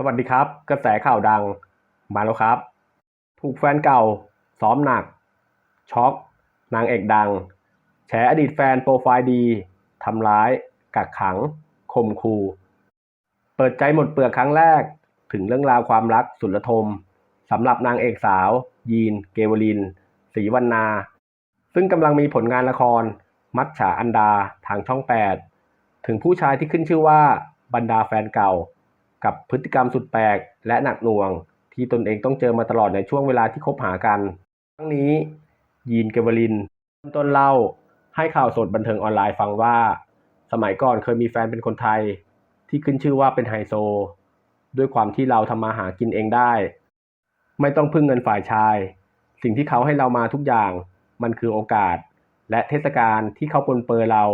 สวัสดีครับ กระแสข่าวดังมาแล้วครับ ถูกแฟนเก่า ซ้อมหนัก ช็อก นางเอกดัง แฉอดีตแฟนโปรไฟล์ดีทำร้าย กักขังข่มขู่เปิดใจหมดเปลือกครั้งแรก ถึงเรื่องราวความรักสุดระทมสำหรับนางเอกสาว ยีน เกวลินศรีวรรณา ซึ่งกำลังมีผลงานละคร มัจฉาอันดาทางช่อง 8 ถึงผู้ชายที่ขึ้นชื่อว่าบรรดาแฟนเก่า กับพฤติกรรมสุดแปลกและหนักหน่วง ที่ตนเองต้องเจอมาตลอดในช่วงเวลาที่คบหากัน ทั้งนี้ยีนเกวลินเริ่มต้นเล่าให้ข่าวสดบันเทิงออนไลน์ฟังว่า สมัยก่อนเคยมีแฟนเป็นคนไทย ที่ขึ้นชื่อว่าเป็นไฮโซ ด้วยความที่เราทำมาหากินเองได้ ไม่ต้องพึ่งเงินฝ่ายชาย สิ่งที่เขาให้เรามาทุกอย่างมันคือโอกาส และเทศกาลที่เขาปนเปื้อเรา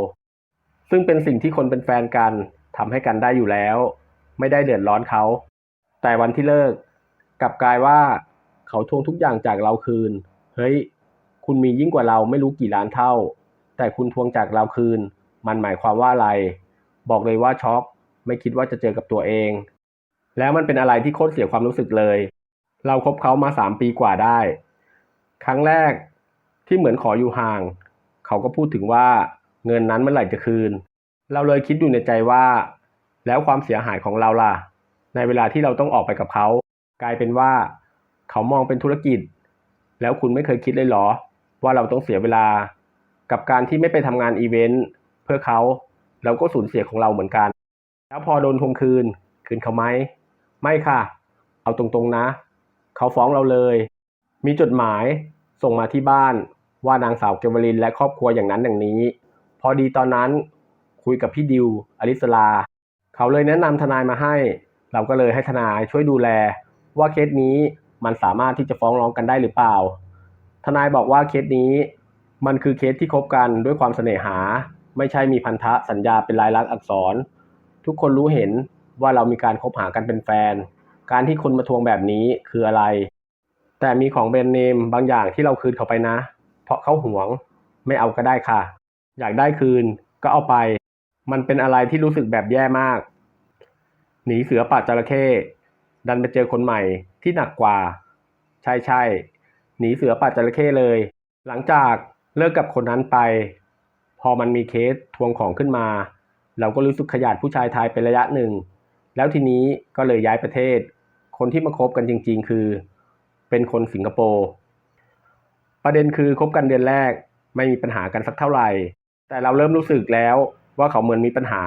ซึ่งเป็นสิ่งที่คนเป็นแฟนกันทำให้กันได้อยู่แล้ว ไม่ได้เดือดร้อนเขา แต่วันที่เลิกกลับกลายว่าเขาทวงทุกอย่างจากเราคืน เฮ้ย คุณมียิ่งกว่าเราไม่รู้กี่ล้านเท่า แต่คุณทวงจากเราคืน มันหมายความว่าอะไร บอกเลยว่าช็อก ไม่คิดว่าจะเจอกับตัวเอง แล้วมันเป็นอะไรที่โคตรเสียความรู้สึกเลย เราคบเขามาสามปีกว่าได้ ครั้งแรกที่เหมือนขออยู่ห่าง เขาก็พูดถึงว่าเงินนั้นเมื่อไหร่จะคืน เราเลยคิดอยู่ในใจว่า แล้วความเสียหายของเราล่ะ ในเวลาที่เราต้องออกไปกับเขา กลายเป็นว่า เขามองเป็นธุรกิจ แล้วคุณไม่เคยคิดเลยเหรอ ว่าเราต้องเสียเวลา กับการที่ไม่ไปทำงานอีเวนต์เพื่อเขาเราก็สูญเสียของเราเหมือนกัน แล้วพอโดนทวงคืน คืนเขาไหม ไม่ค่ะ เอาตรงๆนะ เขาฟ้องเราเลย มีจดหมายส่งมาที่บ้านว่านางสาวเกวลินและครอบครัวอย่างนั้นอย่างนี้ พอดีตอนนั้นคุยกับพี่ดิวอลิสลา เขาเลยแนะนำทนายมาให้ เราก็เลยให้ทนายช่วยดูแล ว่าเคสนี้มันสามารถที่จะฟ้องร้องกันได้หรือเปล่า ทนายบอกว่าเคสนี้ มันคือเคสที่คบกันด้วยความเสน่หา ไม่ใช่มีพันธะสัญญาเป็นลายลักษณ์อักษร ทุกคนรู้เห็นว่าเรามีการคบหากันเป็นแฟน การที่คนมาทวงแบบนี้คืออะไร แต่มีของแบรนด์เนมบางอย่างที่เราคืนเขาไปนะ เพราะเขาหวง ไม่เอาก็ได้ค่ะ อยากได้คืนก็เอาไป มันเป็นอะไรที่รู้สึกแบบแย่มาก หนีเสือป่าจระเข้ดันไปเจอคนใหม่ที่หนักกว่า ใช่ใช่หนีเสือป่าจระเข้เลย หลังจากเลิกกับคนนั้นไป พอมันมีเคสทวงของขึ้นมา เราก็รู้สึกขยาดผู้ชายไทยเป็นระยะหนึ่ง แล้วทีนี้ก็เลยย้ายประเทศ คนที่มาคบกันจริง ๆ คือ เป็นคนสิงคโปร์ประเด็นคือคบกันเดือนแรกไม่มีปัญหากันสักเท่าไหร่ แต่เราเริ่มรู้สึกแล้ว ว่าเขาเหมือนมีปัญหา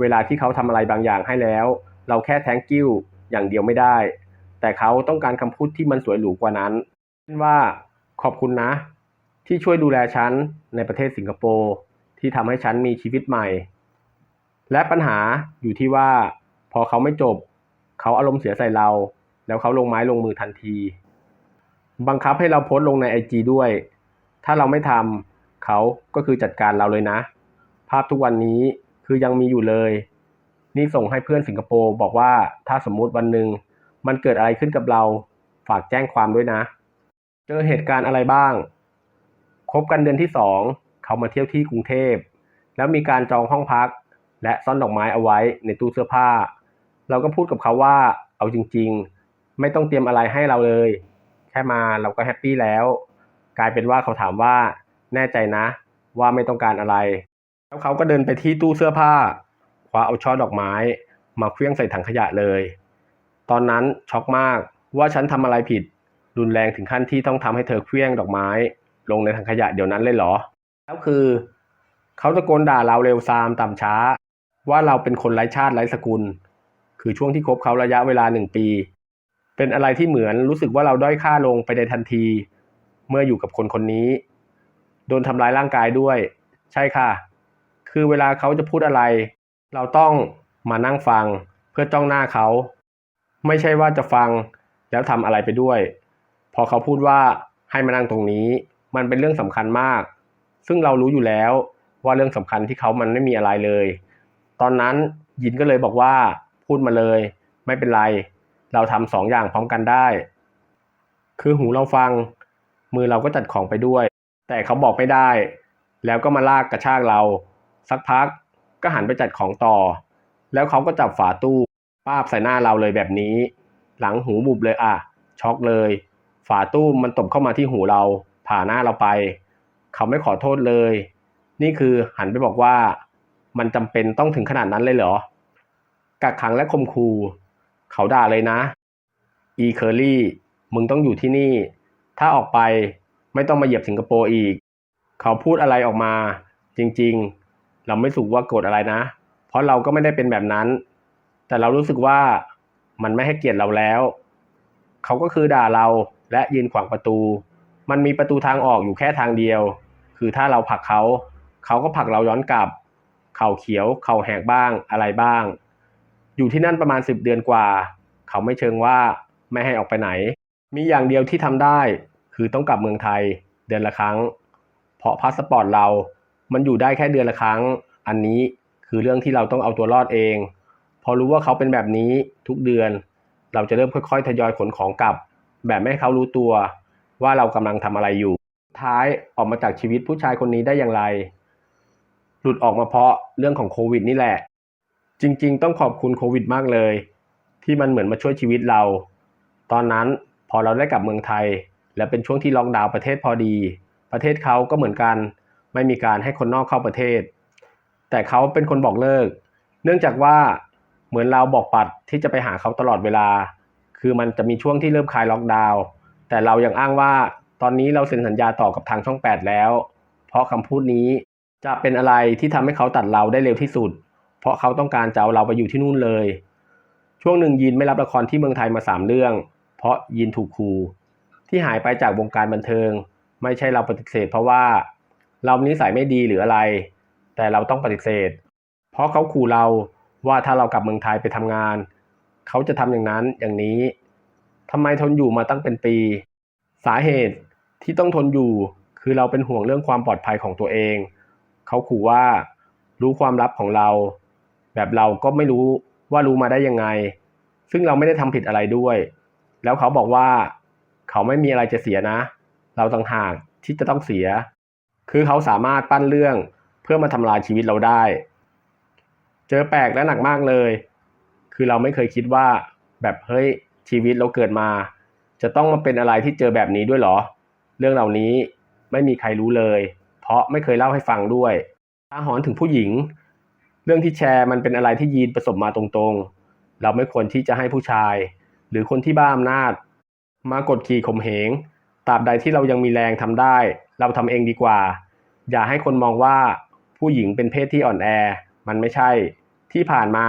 เวลาที่เขาทำอะไรบางอย่างให้แล้ว เราแค่แทงกิ้วอย่างเดียวไม่ได้ แต่เขาต้องการคำพูดที่มันสวยหรูกว่านั้นเช่นว่าขอบคุณนะ ที่ช่วยดูแลฉันในประเทศสิงคโปร์ที่ทำให้ฉันมีชีวิตใหม่ และปัญหาอยู่ที่ว่า พอเขาไม่จบ เขาอารมณ์เสียใส่เรา แล้วเขาลงไม้ลงมือทันที บังคับให้เราโพสต์ลงในไอจด้วย ถ้าเราไม่ทำเขาก็คือจัดการเราเลยนะ ภาพทุกวันนี้คือยังมีอยู่เลย นี่ส่งให้เพื่อนสิงคโปร์บอกว่าถ้าสมมุติวันหนึ่งมันเกิดอะไรขึ้นกับเราฝากแจ้งความด้วยนะ เจอเหตุการณ์อะไรบ้าง คบกันเดือนที่สองเขามาเที่ยวที่กรุงเทพ แล้วมีการจองห้องพัก และซ่อนดอกไม้เอาไว้ในตู้เสื้อผ้า เราก็พูดกับเขาว่าเอาจริง ๆ ไม่ต้องเตรียมอะไรให้เราเลย แค่มาเราก็แฮปปี้แล้ว กลายเป็นว่าเขาถามว่าแน่ใจนะ ว่าไม่ต้องการอะไร แล้วเขาก็เดินไปที่ตู้เสื้อผ้าคว้าเอาช่อดอกไม้ มาเคลื่องใส่ถังขยะเลย ตอนนั้นช็อกมากว่าฉันทำอะไรผิด รุนแรงถึงขั้นที่ต้องทำให้เธอเคลื่องดอกไม้ ลงในถังขยะเดี๋ยวนั้นเลยเหรอ แล้วคือ เขาตะโกนด่าเราเร็วซามต่ำช้า ว่าเราเป็นคนไร้ชาติไร้สกุล คือช่วงที่คบเขาระยะเวลาหนึ่งปี เป็นอะไรที่เหมือนรู้สึกว่าเราด้อยค่าลงไปในทันที เมื่ออยู่กับคนคนนี้ โดนทำร้ายร่างกายด้วย ใช่ค่ะ คือเวลาเขาจะพูดอะไร เราต้องมานั่งฟังเพื่อจ้องหน้าเขา ไม่ใช่ว่าจะฟังแล้วทำอะไรไปด้วย พอเขาพูดว่าให้มานั่งตรงนี้ มันเป็นเรื่องสำคัญมาก ซึ่งเรารู้อยู่แล้วว่าเรื่องสำคัญที่เขามันไม่มีอะไรเลย ตอนนั้นยินก็เลยบอกว่าพูดมาเลย ไม่เป็นไร เราทำสองอย่างพร้อมกันได้ คือหูเราฟัง มือเราก็จัดของไปด้วย แต่เขาบอกไม่ได้ แล้วก็มาลากกระชากเรา สักพักก็หันไปจัดของต่อ แล้วเขาก็จับฝาตู้ป้าบใส่หน้าเราเลยแบบนี้ หลังหูบุบเลยอะ ช็อกเลย ฝาตู้มันตบเข้ามาที่หูเรา ผ่าหน้าเราไป เขาไม่ขอโทษเลย นี่คือหันไปบอกว่า มันจำเป็นต้องถึงขนาดนั้นเลยเหรอ กักขังและข่มขู่เขาด่าเลยนะ อีเคอรี่ มึงต้องอยู่ที่นี่ ถ้าออกไปไม่ต้องมาเหยียบสิงคโปร์อีก เขาพูดอะไรออกมา จริง ๆ เราไม่สุกว่าโกรธอะไรนะ เพราะเราก็ไม่ได้เป็นแบบนั้น แต่เรารู้สึกว่ามันไม่ให้เกียรติเราแล้ว เขาก็คือด่าเราและยืนขวางประตู มันมีประตูทางออกอยู่แค่ทางเดียว คือถ้าเราผลักเขา เขาก็ผลักเราย้อนกลับ เข่าเขียว เข่าแหกบ้างอะไรบ้าง อยู่ที่นั่นประมาณสิบเดือนกว่า เขาไม่เชิงว่าไม่ให้ออกไปไหน มีอย่างเดียวที่ทำได้ คือต้องกลับเมืองไทย เดือนละครั้ง เพราะพาสปอร์ตเรา มันอยู่ได้แค่เดือนละครั้ง อันนี้คือเรื่องที่เราต้องเอาตัวรอดเอง พอรู้ว่าเขาเป็นแบบนี้ทุกเดือน เราจะเริ่มค่อยๆ ทยอยขนของกลับ แบบไม่ให้เขารู้ตัวว่าเรากำลังทำอะไรอยู่ ท้ายออกมาจากชีวิตผู้ชายคนนี้ได้อย่างไร หลุดออกมาเพราะเรื่องของโควิดนี่แหละ จริงๆ ต้องขอบคุณโควิดมากเลย ที่มันเหมือนมาช่วยชีวิตเรา ตอนนั้นพอเราได้กลับเมืองไทย และเป็นช่วงที่ล็อกดาวน์ประเทศพอดี ประเทศเขาก็เหมือนกัน ไม่มีการให้คนนอกเข้าประเทศ แต่เขาเป็นคนบอกเลิก เนื่องจากว่าเหมือนเราบอกปัดที่จะไปหาเขาตลอดเวลา คือมันจะมีช่วงที่เริ่มคลายล็อกดาวน์แต่เรายังอ้างว่าตอนนี้เราเซ็นสัญญาต่อกับทางช่อง 8 แล้ว เพราะคำพูดนี้จะเป็นอะไรที่ทำให้เขาตัดเราได้เร็วที่สุด เพราะเขาต้องการจะเอาเราไปอยู่ที่นู่นเลย ช่วงหนึ่งยีนไม่รับละครที่เมืองไทยมาสามเรื่อง เพราะยีนถูกครูที่หายไปจากวงการบันเทิง ไม่ใช่เราปฏิเสธเพราะว่า เรานิสัยไม่ดีหรืออะไร แต่เราต้องปฏิเสธ เพราะเขาขู่เราว่าถ้าเรากลับเมืองไทยไปทำงาน เขาจะทำอย่างนั้นอย่างนี้ทำไมทนอยู่มาตั้งเป็นปี สาเหตุที่ต้องทนอยู่คือเราเป็นห่วงเรื่องความปลอดภัยของตัวเอง เขาขู่ว่ารู้ความลับของเรา แบบเราก็ไม่รู้ว่ารู้มาได้ยังไง ซึ่งเราไม่ได้ทำผิดอะไรด้วย แล้วเขาบอกว่า เขาไม่มีอะไรจะเสียนะ เราต่างหากที่จะต้องเสีย คือเขาสามารถปั้นเรื่องเพื่อมาทำลายชีวิตเราได้ เจอแปลกและหนักมากเลย คือเราไม่เคยคิดว่าแบบเฮ้ยชีวิตเราเกิดมา จะต้องมาเป็นอะไรที่เจอแบบนี้ด้วยหรอ เรื่องเหล่านี้ไม่มีใครรู้เลย เพราะไม่เคยเล่าให้ฟังด้วยอาหรณ์ถึงผู้หญิง เรื่องที่แชร์มันเป็นอะไรที่ยีนประสบมาตรงๆ เราไม่ควรที่จะให้ผู้ชาย หรือคนที่บ้าอำนาจ มากดขี่ข่มเหง ตราบใดที่เรายังมีแรงทำได้ เราทำเองดีกว่า อย่าให้คนมองว่าผู้หญิงเป็นเพศที่อ่อนแอ มันไม่ใช่ ที่ผ่านมา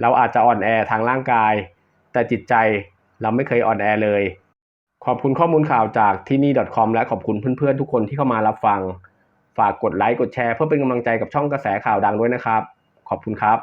เราอาจจะอ่อนแอทางร่างกาย แต่จิตใจเราไม่เคยอ่อนแอเลย ขอบคุณข้อมูลข่าวจากที่นี่ .com และขอบคุณเพื่อนๆทุกคนที่เข้ามารับฟัง ฝากกดไลค์กดแชร์เพื่อเป็นกำลังใจกับช่องกระแสข่าวดังด้วยนะครับ ขอบคุณครับ